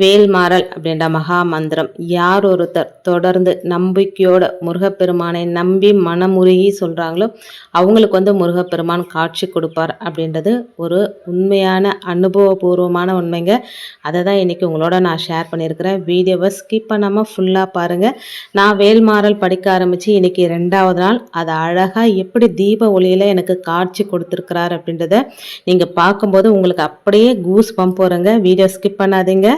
வேல்மாறல் அப்படின்ற மகா மந்திரம் யார் ஒருத்தர் தொடர்ந்து நம்பிக்கையோட முருகப்பெருமானை நம்பி மனமுருகி சொல்கிறாங்களோ அவங்களுக்கு வந்து முருகப்பெருமான் காட்சி கொடுப்பார் அப்படின்றது ஒரு உண்மையான அனுபவபூர்வமான உண்மைங்க. அதை தான் இன்றைக்கி உங்களோட நான் ஷேர் பண்ணியிருக்கிறேன். வீடியோவை ஸ்கிப் பண்ணாமல் ஃபுல்லாக பாருங்கள் நான் வேல்மாறல் படிக்க ஆரம்பித்து இன்றைக்கி ரெண்டாவது நாள். அதை அழகாக எப்படி தீப ஒளியில் எனக்கு காட்சி கொடுத்துருக்கிறார் அப்படின்றத நீங்கள் பார்க்கும்போது உங்களுக்கு அப்படியே கூஸ் பம்ப் போகிறேங்க வீடியோ ஸ்கிப் பண்ணாதீங்க.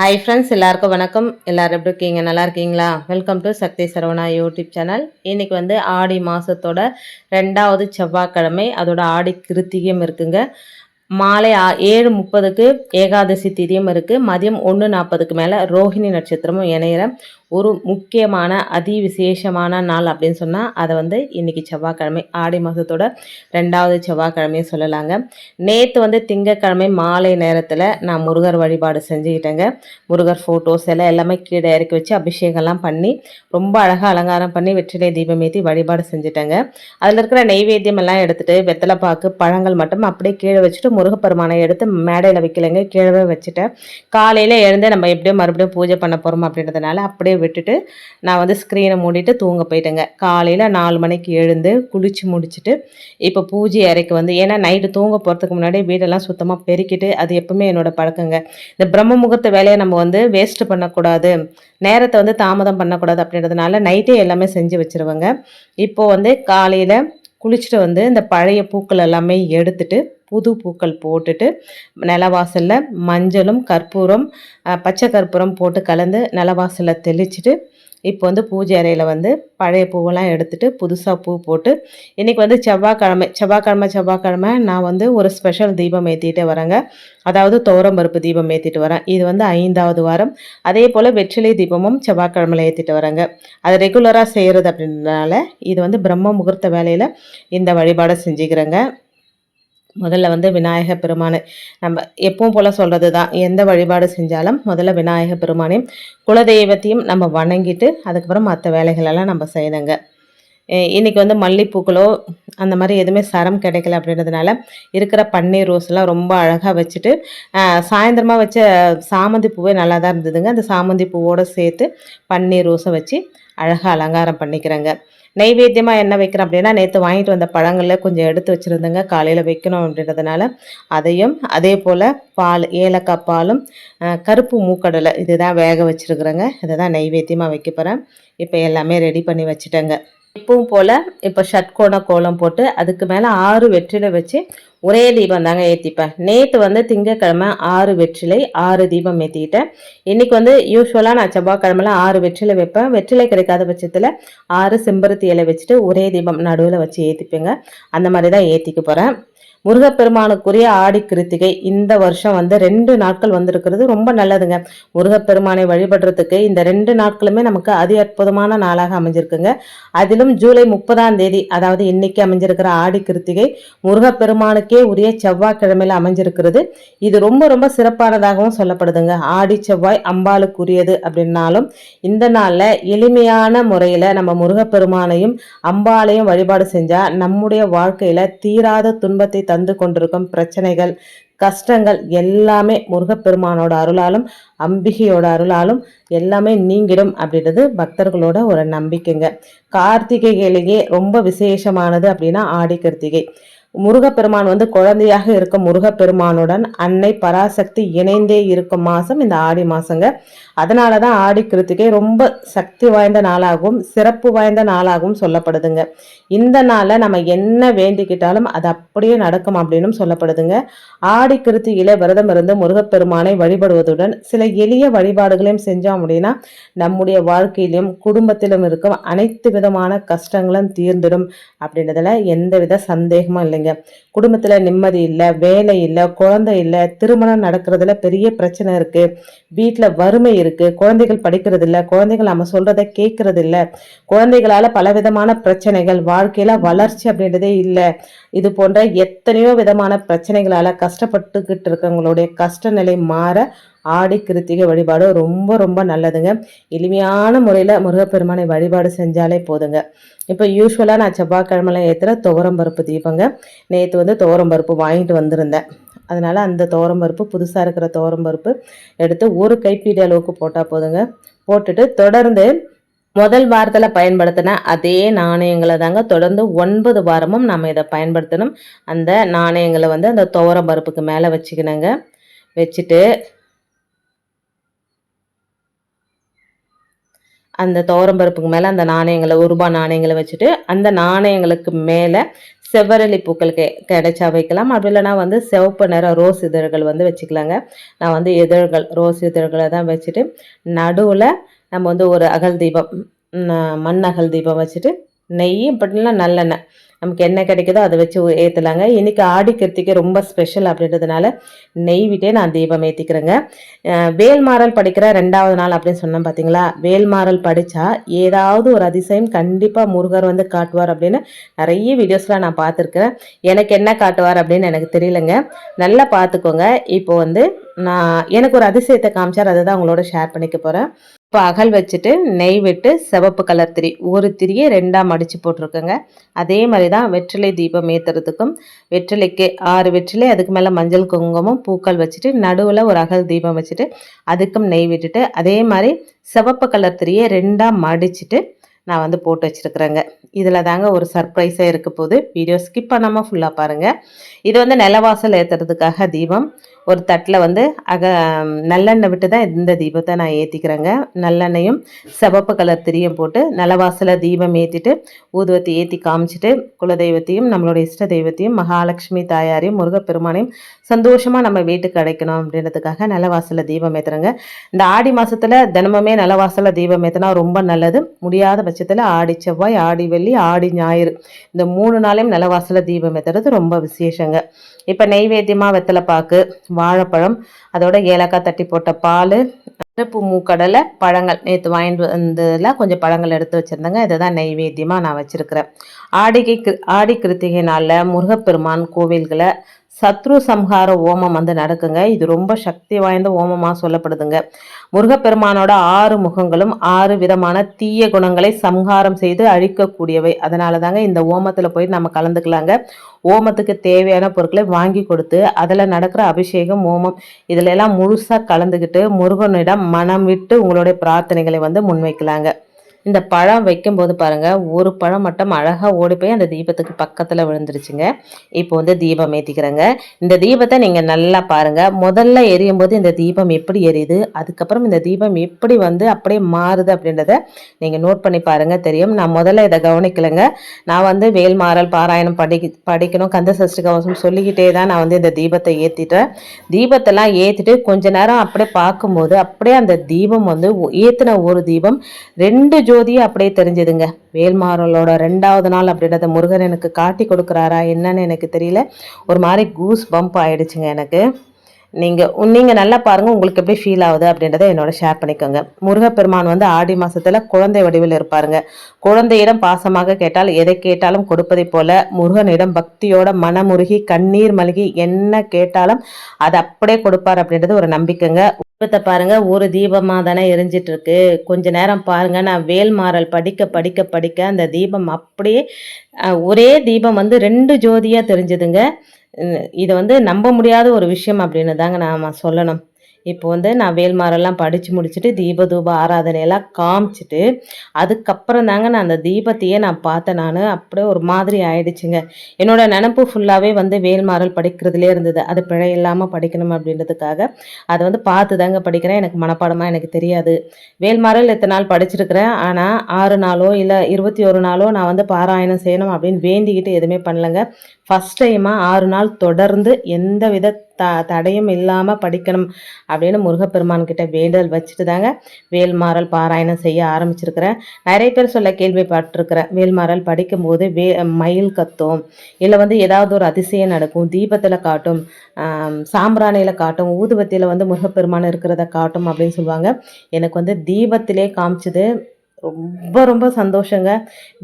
ஹாய் ஃப்ரெண்ட்ஸ் எல்லாருக்கும் வணக்கம். எல்லாரும் எப்படி இருக்கீங்க? நல்லா இருக்கீங்களா? Welcome to Sakthi Saravana YouTube channel இன்றைக்கி வந்து ஆடி மாதத்தோட ரெண்டாவது செவ்வாய்க்கிழமை. அதோட ஆடி கிருத்திகம் இருக்குங்க. மாலை ஆ- ஏழு முப்பதுக்கு ஏகாதசி திதியும் இருக்குது மதியம் ஒன்று நாற்பதுக்கு மேலே ரோஹிணி நட்சத்திரமும் இணையிற ஒரு முக்கியமான அதி விசேஷமான நாள் அப்படின்னு சொன்னால் அதை வந்து இன்றைக்கி செவ்வாய்க்கிழமை ஆடி மாதத்தோட ரெண்டாவது செவ்வாய்க்கிழமையை சொல்லலாங்க. நேற்று வந்து திங்கக்கிழமை மாலை நேரத்தில் நான் முருகர் வழிபாடு செஞ்சுக்கிட்டேங்க. முருகர் ஃபோட்டோஸ் எல்லாம் எல்லாமே கீழே இறக்கி வச்சு அபிஷேகம்லாம் பண்ணி ரொம்ப அழகாக அலங்காரம் பண்ணி வெற்றிலை தீபம் ஏற்றி வழிபாடு செஞ்சுட்டேங்க. அதில் இருக்கிற நெய்வேத்தியம் எல்லாம் எடுத்துகிட்டு வெத்தலை பாக்கு பழங்கள் மட்டும் அப்படியே கீழே வச்சுட்டு முருகப்பெருமானை எடுத்து மேடையில் வைக்கலைங்க. கீழே வச்சுட்டேன். காலையில் எழுந்து நம்ம எப்படியும் மறுபடியும் பூஜை பண்ண போகிறோம் அப்படின்றதுனால அப்படியே விட்டுட்டு நான் வந்து ஸ்க்ரீனை மூடிட்டு தூங்க போயிட்டேங்க. காலையில் நாலு மணிக்கு எழுந்து குளிச்சு முடிச்சுட்டு இப்போ பூஜை அறைக்கு வந்து ஏன்னா நைட்டு தூங்க போகிறதுக்கு முன்னாடி வீடெல்லாம் சுத்தமாக பெருக்கிட்டு அது எப்பவுமே என்னோட பழக்கங்க. இந்த பிரம்ம முகூர்த்த வேலையை நம்ம வந்து வேஸ்ட் பண்ணக்கூடாது நேரத்தை வந்து தாமதம் பண்ணக்கூடாது அப்படின்றதுனால நைட்டே எல்லாமே செஞ்சு வச்சிருவேங்க. இப்போது வந்து காலையில் குளிச்சுட்டு வந்து இந்த பழைய பூக்கள் எல்லாமே எடுத்துட்டு புது பூக்கள் போட்டுட்டு நிலவாசலில் மஞ்சளும் கற்பூரம் பச்சை கற்பூரம் போட்டு கலந்து நிலவாசலில் தெளிச்சுட்டு இப்போ வந்து பூஜை அறையில் வந்து பழைய பூவெல்லாம் எடுத்துகிட்டு புதுசாக பூ போட்டு இன்றைக்கி வந்து செவ்வாய்க்கிழமை செவ்வாய்க்கிழமை செவ்வாய்க்கிழமை நான் வந்து ஒரு ஸ்பெஷல் தீபம் ஏற்றிட்டு வரேங்க. அதாவது துவரம் பருப்பு தீபம் ஏற்றிட்டு வரேன். இது வந்து ஐந்தாவது வாரம். அதே போல் வெற்றிலை தீபமும் செவ்வாய்க்கிழமையில் ஏற்றிட்டு வரேங்க. அது ரெகுலராக செய்கிறது அப்படின்றதுனால இது வந்து பிரம்ம முகூர்த்த வேலையில் இந்த வழிபாடை செஞ்சுக்கிறேங்க. முதல்ல வந்து விநாயக பெருமானை நம்ம எப்பவும் போல் சொல்கிறது தான் எந்த வழிபாடு செஞ்சாலும் முதல்ல விநாயக பெருமானையும் குலதெய்வத்தையும் நம்ம வணங்கிட்டு அதுக்கப்புறம் மற்ற வேலைகளெல்லாம் நம்ம செய்யணுங்க. இன்றைக்கி இன்னைக்கு வந்து மல்லிப்பூக்களோ அந்த மாதிரி எதுவுமே சரம் கிடைக்கல அப்படின்றதுனால இருக்கிற பன்னீர் ரோஸ்லாம் ரொம்ப அழகாக வச்சுட்டு சாயந்தரமாக வச்ச சாமந்தி பூவே நல்லா தான் இருந்ததுங்க. அந்த சாமந்தி பூவோடு சேர்த்து பன்னீர் ரோஸை வச்சு அழகாக அலங்காரம் பண்ணிக்கிறேங்க. நெய்வேத்தியமாக என்ன வைக்கிறேன் அப்படின்னா நேற்று வாங்கிட்டு வந்த பழங்களில் கொஞ்சம் எடுத்து வச்சுருந்தேங்க. காலையில் வைக்கணும் அப்படின்றதுனால அதையும் அதே போல் பால் ஏலக்காய் பாலும் கருப்பு மூக்கடலை இதுதான் வேக வச்சுருக்குறேங்க. இதை தான் நெய்வேத்தியமாக வைக்க போகிறேன் இப்போ எல்லாமே ரெடி பண்ணி வச்சுட்டேங்க. இப்பவும் போல் இப்போ ஷட்கோண கோலம் போட்டு அதுக்கு மேலே ஆறு வெற்றிலை வச்சு ஒரே தீபம் தாங்க ஏற்றிப்பேன் நேற்று வந்து திங்கக்கிழமை ஆறு வெற்றிலை ஆறு தீபம் ஏற்றிக்கிட்டேன் இன்னைக்கு வந்து யூஸ்வலாக நான் செவ்வாய்க்கிழமைல ஆறு வெற்றிலை வைப்பேன். வெற்றிலை கிடைக்காத பட்சத்தில் ஆறு செம்பருத்தி இலை வச்சுட்டு ஒரே தீபம் நடுவில் வச்சு ஏற்றிப்பேங்க அந்த மாதிரி தான் ஏற்றிக்க போகிறேன் முருகப்பெருமானுக்குரிய ஆடி கிருத்திகை இந்த வருஷம் வந்து ரெண்டு நாட்கள் வந்திருக்கிறது ரொம்ப நல்லதுங்க. முருகப்பெருமானை வழிபடுறதுக்கு இந்த ரெண்டு நாட்களுமே நமக்கு அதி அற்புதமான நாளாக அமைஞ்சிருக்குங்க. அதிலும் ஜூலை முப்பதாம் தேதி அதாவது இன்னைக்கு அமைஞ்சிருக்கிற ஆடி கிருத்திகை முருகப்பெருமானுக்கு உரிய செவ்வாய்க்கிழமையில் அமைஞ்சிருக்கிறது. இது ரொம்ப ரொம்ப சிறப்பானதாகவும் சொல்லப்படுதுங்க. ஆடி செவ்வாய் அம்பாளுக்குரியது அப்படின்னாலும் இந்த நாளில் எளிமையான முறையில் நம்ம முருகப்பெருமானையும் அம்பாளையும் வழிபாடு செஞ்சால் நம்முடைய வாழ்க்கையில் தீராத துன்பத்தை தந்து கொண்டிருக்கும் பிரச்சனைகள் கஷ்டங்கள் எல்லாமே முருகப்பெருமானோட அருளாலும் அம்பிகையோட அருளாலும் எல்லாமே நீங்கிடும் அப்படின்றது பக்தர்களோட ஒரு நம்பிக்கைங்க. கார்த்திகைகளிலே ரொம்ப விசேஷமானது அப்படின்னா ஆடி கார்த்திகை. முருகப்பெருமான் வந்து குழந்தையாக இருக்கும் முருகப்பெருமானுடன் அன்னை பராசக்தி இணைந்தே இருக்கும் மாதம் இந்த ஆடி மாதங்க அதனால தான் ஆடி கிருத்திகை ரொம்ப சக்தி வாய்ந்த நாளாகவும் சிறப்பு வாய்ந்த நாளாகவும் சொல்லப்படுதுங்க. இந்த நாளில் நம்ம என்ன வேண்டிக்கிட்டாலும் அது அப்படியே நடக்கும் அப்படின்னு சொல்லப்படுதுங்க. ஆடி கிருத்தியில விரதம் இருந்து முருகப்பெருமானை வழிபடுவதுடன் சில எளிய வழிபாடுகளையும் செஞ்சோம் அப்படின்னா நம்முடைய வாழ்க்கையிலும் குடும்பத்திலும் இருக்கும் அனைத்து விதமான கஷ்டங்களும் தீர்ந்துடும் அப்படின்றதுல எந்தவித சந்தேகமும் இல்லைங்க. குடும்பத்தில் நிம்மதி இல்லை வேலை இல்லை குழந்தை இல்லை திருமணம் நடக்கிறதுல பெரிய பிரச்சனை இருக்கு. வீட்டில் வறுமை இருக்கு. குழந்தைகள் படிக்கிறது இல்லை குழந்தைகள் நம்ம சொல்றதை கேட்கறது இல்லை. குழந்தைகளால பலவிதமான பிரச்சனைகள் வாழ்க்கையில வளர்ச்சி அப்படின்றதே இல்லை. இது போன்ற எத்தனையோ விதமான பிரச்சனைகளால கஷ்டப்பட்டுக்கிட்டு இருக்கவங்களுடைய கஷ்ட நிலை மாற ஆடி கிருத்திகை வழிபாடு ரொம்ப ரொம்ப நல்லதுங்க. எளிமையான முறையில் முருகப்பெருமானை வழிபாடு செஞ்சாலே போதுங்க. இப்போ யூஸ்வலாக நான் செவ்வாய்க்கிழமைலாம் ஏற்றுற துவரம் பருப்பு தீபங்க. நேற்று வந்து துவரம் பருப்பு வாங்கிட்டு வந்திருந்தேன். அதனால் அந்த துவரம்பருப்பு புதுசாக இருக்கிற துவரம்பருப்பு எடுத்து ஒரு கைப்பீடு அளவுக்கு போட்டால் போதுங்க. போட்டுட்டு தொடர்ந்து முதல் வாரத்தில் பயன்படுத்தின அதே நாணயங்களை தாங்க தொடர்ந்து ஒன்பது வாரமும் நம்ம இதை பயன்படுத்தணும். அந்த நாணயங்களை வந்து அந்த துவரம் பருப்புக்கு மேலே வச்சுக்கணுங்க. வச்சுட்டு அந்த துவரம் பருப்புக்கு மேலே அந்த நாணயங்களை ஒரு ரூபாய் நாணயங்களை வச்சுட்டு அந்த நாணயங்களுக்கு மேலே செவ்வரளி பூக்கள் கெ கிடைச்சா வைக்கலாம். அப்படி இல்லைனா வந்து சிவப்பு நிற ரோஸ் இதழ்கள் வந்து வச்சுக்கலாங்க. நான் வந்து இதழ்கள் ரோஸ் இதழ்களை தான் வச்சுட்டு நடுவில் நம்ம வந்து ஒரு அகல் தீபம் மண் அகல் தீபம் வச்சுட்டு நெய் அப்படின்னா நல்லெண்ணெய். நமக்கு என்ன கிடைக்குதோ அதை வச்சு ஏற்றலாங்க இன்றைக்கி ஆடி கிருத்திகை ரொம்ப ஸ்பெஷல் அப்படின்றதுனால நெய் விட்டே நான் தீபம் ஏற்றிக்கிறேங்க வேல்மாறல் படிக்கிற ரெண்டாவது நாள் அப்படின்னு சொன்னேன் பார்த்தீங்களா வேல்மாறல் படித்தா ஏதாவது ஒரு அதிசயம் கண்டிப்பாக முருகர் வந்து காட்டுவார் அப்படின்னு நிறைய வீடியோஸ்லாம் நான் பார்த்துருக்குறேன். எனக்கு என்ன காட்டுவார் அப்படின்னு எனக்கு தெரியலங்க. நல்லா பார்த்துக்கோங்க. இப்போ வந்து நான் எனக்கு ஒரு அதிசயத்தை காமிச்சார். அதை தான் உங்களோட ஷேர் பண்ணிக்க போகிறேன் இப்போ அகல் வச்சுட்டு நெய் விட்டு சிவப்பு கலர் திரி ஒரு திரியை ரெண்டாக மடித்து போட்டிருக்கோங்க. அதே மாதிரி தான் வெற்றிலை தீபம் ஏற்றுறதுக்கும் வெற்றிலைக்கு ஆறு வெற்றிலை அதுக்கு மேலே மஞ்சள் குங்குமம் பூக்கள் வச்சுட்டு நடுவில் ஒரு அகல் தீபம் வச்சுட்டு அதுக்கும் நெய் விட்டுட்டு அதே மாதிரி சிவப்பு கலர் திரியை ரெண்டாக மடிச்சுட்டு நான் வந்து போட்டு வச்சுருக்குறேங்க. இதில் தாங்க ஒரு சர்ப்ரைஸாக இருக்க போது வீடியோ ஸ்கிப் பண்ணாமல் ஃபுல்லாக பாருங்கள் இது வந்து நிலவாசல் ஏற்றுறதுக்காக தீபம். ஒரு தட்டில் வந்து அக நல்லெண்ணெய் விட்டு தான் இந்த தீபத்தை நான் ஏற்றிக்கிறேங்க நல்லெண்ணையும் சிவப்பு கலர் திரியும் போட்டு நிலவாசல தீபம் ஏற்றிட்டு ஊதுவத்தி ஏற்றி காமிச்சிட்டு குலதெய்வத்தையும் நம்மளோட இஷ்ட தெய்வத்தையும் மகாலட்சுமி தாயாரையும் முருகப்பெருமானையும் சந்தோஷமாக நம்ம வீட்டுக்கு அடைக்கணும் அப்படின்றதுக்காக நிலவாசல தீபம் ஏற்றுறேங்க இந்த ஆடி மாதத்தில் தினமுமே நிலவாசல தீபம் ஏற்றினா ரொம்ப நல்லது. முடியாத பட்சத்தில் ஆடி செவ்வாய் ஆடி வெள்ளி ஆடி ஞாயிறு. இந்த மூணு நாளையும் நிலவாசல தீபம் ஏற்றுறது ரொம்ப விசேஷங்க. இப்போ நெய்வேத்தியமாக வெத்தலை பாக்கு வாழைப்பழம் அதோட ஏலக்காய் தட்டி போட்ட பால் கருப்பு மூக்கடலை பழங்கள். நேற்று வாங்கிட்டு வந்ததில் கொஞ்சம் பழங்கள் எடுத்து வச்சுருந்தேங்க. இதை தான் நெய்வேத்தியமாக நான் வச்சுருக்கிறேன். ஆடிகை ஆடி கிருத்திகை நாளில் முருகப்பெருமான் கோவில்களை சத்ரு சம்ஹார ஓமம் வந்து நடக்குங்க. இது ரொம்ப சக்தி வாய்ந்த ஓமமாக சொல்லப்படுதுங்க. முருகப்பெருமானோட ஆறு முகங்களும் ஆறு விதமான தீய குணங்களை சம்ஹாரம் செய்து அழிக்கக்கூடியவை. அதனால தாங்க இந்த ஓமத்தில் போய் நம்ம கலந்துக்கலாங்க. ஓமத்துக்கு தேவையான பொருட்களை வாங்கி கொடுத்து அதில் நடக்கிற அபிஷேகம் ஓமம் இதில் எல்லாம் முழுசாக கலந்துக்கிட்டு முருகனிடம் மனம் விட்டு உங்களுடைய பிரார்த்தனைகளை வந்து முன்வைக்கலாங்க. இந்த பழம் வைக்கும்போது பாருங்கள் ஒரு பழம் மட்டும் அழகாக ஓடி போய் அந்த தீபத்துக்கு பக்கத்தில் விழுந்துருச்சுங்க. இப்போ வந்து தீபம் ஏற்றிக்கிறேங்க இந்த தீபத்தை நீங்கள் நல்லா பாருங்கள் முதல்ல எரியும் போது இந்த தீபம் எப்படி எரியுது அதுக்கப்புறம் இந்த தீபம் எப்படி வந்து அப்படியே மாறுது அப்படின்றத நீங்கள் நோட் பண்ணி பாருங்கள் தெரியும். நான் முதல்ல இதை கவனிக்கலைங்க. நான் வந்து வேல்மாறல் பாராயணம் படி படிக்கணும் கந்த சஷ்டி கவசம் சொல்லிக்கிட்டே தான் நான் வந்து இந்த தீபத்தை ஏற்றிட்டேன் தீபத்தெல்லாம் ஏற்றிட்டு கொஞ்ச நேரம் அப்படியே பார்க்கும்போது அப்படியே அந்த தீபம் வந்து ஏற்றின ஒரு தீபம் ரெண்டு ஜோதியை அப்படியே தெரிஞ்சதுங்க. வேல்மாறலோட ரெண்டாவது நாள் அப்படின்றத முருகன் எனக்கு காட்டி கொடுக்குறாரா என்னன்னு எனக்கு தெரியல. ஒரு மாதிரி கூஸ் பம்ப் ஆயிடுச்சுங்க எனக்கு. நீங்கள் நீங்கள் நல்லா பாருங்கள் உங்களுக்கு எப்படி ஃபீல் ஆகுது அப்படின்றத என்னோட ஷேர் பண்ணிக்கோங்க. முருகப்பெருமான் வந்து ஆடி மாதத்தில் குழந்தை வடிவில் இருப்பாருங்க. குழந்தையிடம் பாசமாக கேட்டால் எதை கேட்டாலும் கொடுப்பதை போல முருகனிடம் பக்தியோட மனமுருகி கண்ணீர் மல்கி என்ன கேட்டாலும் அதை அப்படியே கொடுப்பார் அப்படின்றது ஒரு நம்பிக்கைங்க. தீபத்தை பாருங்க ஒரு தீபமாக தானே எரிஞ்சிட்டு இருக்கு கொஞ்ச நேரம் பாருங்க நான் வேல்மாறல் படிக்க படிக்க படிக்க அந்த தீபம் அப்படியே ஒரே தீபம் வந்து ரெண்டு ஜோதியாக தெரிஞ்சுதுங்க. இதை வந்து நம்ப முடியாத ஒரு விஷயம் அப்படின்னு தாங்க நாம் சொல்லணும். இப்போ வந்து நான் வேல்மாரெல்லாம் படித்து முடிச்சுட்டு தீப தூப ஆராதனையெல்லாம் காமிச்சிட்டு அதுக்கப்புறம் தாங்க நான் அந்த தீபத்தையே நான் பார்த்தேன் நான். அப்படியே ஒரு மாதிரி ஆயிடுச்சுங்க. என்னோட நினப்பு ஃபுல்லாகவே வந்து வேல்மாறல் படிக்கிறதுலே இருந்தது. அது பிழை இல்லாமல் படிக்கணும் அப்படின்றதுக்காக. அதை வந்து பார்த்து தாங்க படிக்கிறேன். எனக்கு மனப்பாடமாக எனக்கு தெரியாது. வேல்மாறல் எத்தனை நாள் படிச்சிருக்கிறேன். ஆனால் ஆறு நாளோ இல்லை இருபத்தி ஒரு நாளோ நான் வந்து பாராயணம் செய்யணும் அப்படின்னு வேண்டிக்கிட்டு எதுவுமே பண்ணலைங்க. ஃபஸ்ட் டைமாக ஆறு நாள் தொடர்ந்து எந்த வித த தடையும் இல்லாமல் படிக்கணும் அப்படின்னு முருகப்பெருமான் கிட்ட வேண்டல் வச்சுட்டு தாங்க வேல்மாறல் பாராயணம் செய்ய ஆரம்பிச்சிருக்கிறேன். நிறைய பேர் சொல்ல கேள்விப்பட்டிருக்கிறேன். வேல்மாறல் படிக்கும்போது வே மயில் கத்தும் இல்லை வந்து ஏதாவது ஒரு அதிசயம் நடக்கும் தீபத்தில் காட்டும் சாம்பிராணியில் காட்டும் ஊதுபத்தியில் வந்து முருகப்பெருமான் இருக்கிறத காட்டும் அப்படின்னு சொல்லுவாங்க. எனக்கு வந்து தீபத்திலே காமிச்சது ரொம்ப ரொம்ப சந்தோஷங்க.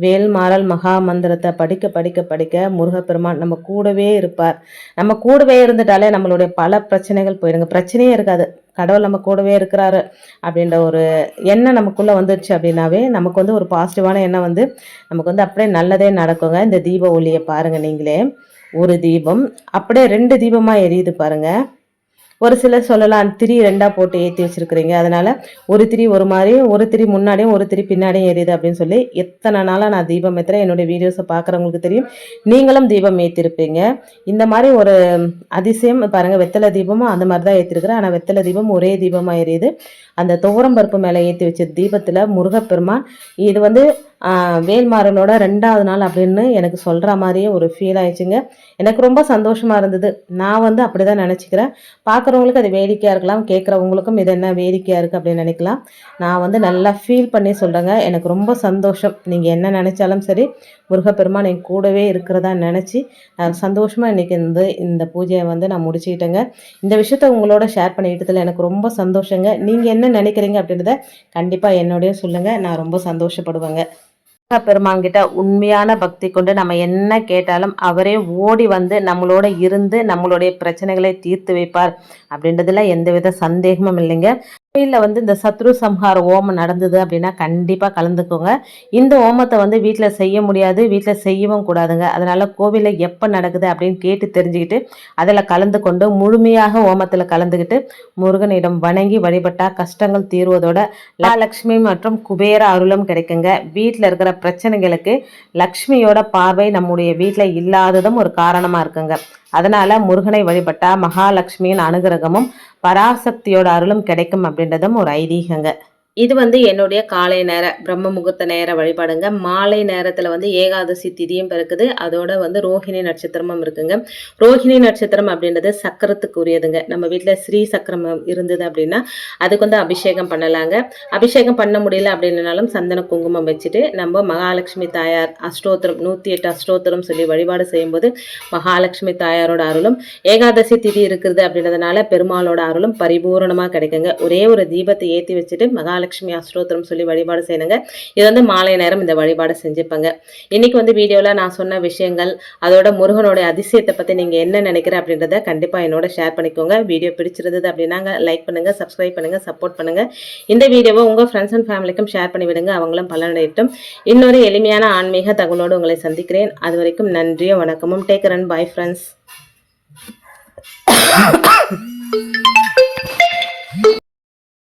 வேல்மாறல் மகா மந்திரத்தை படிக்க படிக்க படிக்க முருகப்பெருமான் நம்ம கூடவே இருப்பார். நம்ம கூடவே இருந்துட்டாலே நம்மளுடைய பல பிரச்சனைகள் போயிடுங்க. பிரச்சனையே இருக்காது. கடவுள் நம்ம கூடவே இருக்கிறாரு அப்படின்ற ஒரு எண்ணம் நமக்குள்ளே வந்துடுச்சு அப்படின்னாவே நமக்கு வந்து ஒரு பாசிட்டிவான எண்ணம் வந்து நமக்கு வந்து அப்படியே நல்லதே நடக்குங்க. இந்த தீப ஒளியை பாருங்கள் நீங்களே. ஒரு தீபம். அப்படியே ரெண்டு தீபமாக எரியுது பாருங்கள் ஒரு சிலர் சொல்லலாம் திரி ரெண்டாக போட்டு ஏற்றி வச்சுருக்குறீங்க. அதனால் ஒரு திரி ஒரு மாதிரி ஒரு திரி முன்னாடியும் ஒரு திரி பின்னாடியும் ஏறிது அப்படின்னு சொல்லி எத்தனை நாளாக நான் தீபம் ஏற்றுறேன் என்னுடைய வீடியோஸை பார்க்குறவங்களுக்கு தெரியும். நீங்களும் தீபம் ஏற்றிருப்பீங்க இந்த மாதிரி ஒரு அதிசயம் பாருங்கள் வெத்தலை தீபமும் அந்த மாதிரி தான் ஏற்றிருக்கிறேன் ஆனால் வெத்தலை தீபம் ஒரே தீபமாக எரியுது அந்த துவரம் பருப்பு மேலே ஏற்றி வச்ச தீபத்தில் முருகப்பெருமான் இது வந்து வேல்மாறனோட ரெண்டாவது நாள் அப்படின்னு எனக்கு சொல்கிற மாதிரியே ஒரு ஃபீல் ஆயிடுச்சுங்க. எனக்கு ரொம்ப சந்தோஷமாக இருந்தது. நான் வந்து அப்படி தான் நினச்சிக்கிறேன். பார்க்குறவங்களுக்கு அது வேடிக்கையாக இருக்கலாம் கேட்குறவங்களுக்கும் இது என்ன வேடிக்கையாக இருக்குது அப்படின்னு நினைக்கலாம். நான் வந்து நல்லா ஃபீல் பண்ணி சொல்கிறேங்க எனக்கு ரொம்ப சந்தோஷம். நீங்கள் என்ன நினச்சாலும் சரி முருகப்பெருமான் என் கூடவே இருக்கிறதா நினச்சி நான் சந்தோஷமாக இன்றைக்கி இந்த இந்த பூஜையை வந்து நான் முடிச்சுக்கிட்டேங்க. இந்த விஷயத்த உங்களோட ஷேர் பண்ணிக்கிட்டதில் எனக்கு ரொம்ப சந்தோஷங்க. நீங்கள் என்ன நினைக்கிறீங்க அப்படின்றத கண்டிப்பாக என்னோடய சொல்லுங்கள் நான் ரொம்ப சந்தோஷப்படுவேங்க. பெருமான் கிட்ட உண்மையான பக்தி கொண்டு நம்ம என்ன கேட்டாலும் அவரே ஓடி வந்து நம்மளோட இருந்து நம்மளுடைய பிரச்சனைகளை தீர்த்து வைப்பார். அப்படின்றதுல எந்தவித சந்தேகமும் இல்லைங்க. கோயிலில் வந்து இந்த சத்ரு சம்ஹார ஓமம் நடந்தது அப்படின்னா கண்டிப்பாக கலந்துக்கோங்க. இந்த ஓமத்தை வந்து வீட்டில் செய்ய முடியாது வீட்டில் செய்யவும் கூடாதுங்க. அதனால் கோவிலில் எப்போ நடக்குது அப்படின்னு கேட்டு தெரிஞ்சுக்கிட்டு அதில் கலந்து கொண்டு முழுமையாக ஓமத்தில் கலந்துக்கிட்டு முருகனிடம் வணங்கி வழிபட்டால் கஷ்டங்கள் தீர்வதோட லக்ஷ்மி மற்றும் குபேர அருளும் கிடைக்குங்க. வீட்டில் இருக்கிற பிரச்சனைகளுக்கு லக்ஷ்மியோட பார்வை நம்முடைய வீட்டில் இல்லாததும் ஒரு காரணமாக இருக்குங்க. அதனால முருகனை வழிபட்டா மகாலட்சுமியின் அனுகிரகமும் பராசக்தியோட அருளும் கிடைக்கும் அப்படின்றதும் ஒரு ஐதீகங்க. இது வந்து என்னுடைய காலை நேர பிரம்ம முகூர்த்த நேர வழிபாடுங்க. மாலை நேரத்தில் வந்து ஏகாதசி திதியும் பிறக்குது. அதோட வந்து ரோஹிணி நட்சத்திரமும் இருக்குங்க. ரோஹிணி நட்சத்திரம் அப்படின்றது சக்கரத்துக்கு உரியதுங்க நம்ம வீட்டில் ஸ்ரீ சக்கரம் இருந்தது அப்படின்னா அதுக்கு வந்து அபிஷேகம் பண்ணலாங்க. அபிஷேகம் பண்ண முடியல அப்படின்னாலும் சந்தன குங்குமம் வச்சுட்டு நம்ம மகாலட்சுமி தாயார் அஷ்டோத்திரம் நூற்றி எட்டு அஷ்டோத்திரம் சொல்லி வழிபாடு செய்யும்போது மகாலட்சுமி தாயாரோட அருளும் ஏகாதசி திதி இருக்கிறது அப்படின்றதுனால பெருமாளோட அருளும் பரிபூரணமாக கிடைக்குங்க. ஒரே ஒரு தீபத்தை ஏற்றி வச்சுட்டு மகாலட்சுமி அஷ்டோத்திரம் சொல்லி வழிபாடு செய்யணுங்க. இது வந்து மாலை நேரம் இந்த வழிபாடு செஞ்சுப்பங்க. இன்னைக்கு வந்து வீடியோவில் நான் சொன்ன விஷயங்கள் அதோட முருகனோட அதிசயத்தை பற்றி நீங்கள் என்ன நினைக்கிற அப்படின்றத கண்டிப்பாக என்னோட ஷேர் பண்ணிக்கோங்க. வீடியோ பிடிச்சிருந்தது அப்படின்னாங்க லைக் பண்ணுங்கள் சப்ஸ்கிரைப் பண்ணுங்கள் சப்போர்ட் பண்ணுங்கள் இந்த வீடியோவை உங்கள் ஃப்ரெண்ட்ஸ் அண்ட் ஃபேமிலிக்கும் ஷேர் பண்ணி விடுங்க. அவங்களும் பலனடையட்டும். இன்னொரு எளிமையான ஆன்மீக தகவலோடு உங்களை சந்திக்கிறேன். அது வரைக்கும் நன்றியும் வணக்கமும். Take run bye friends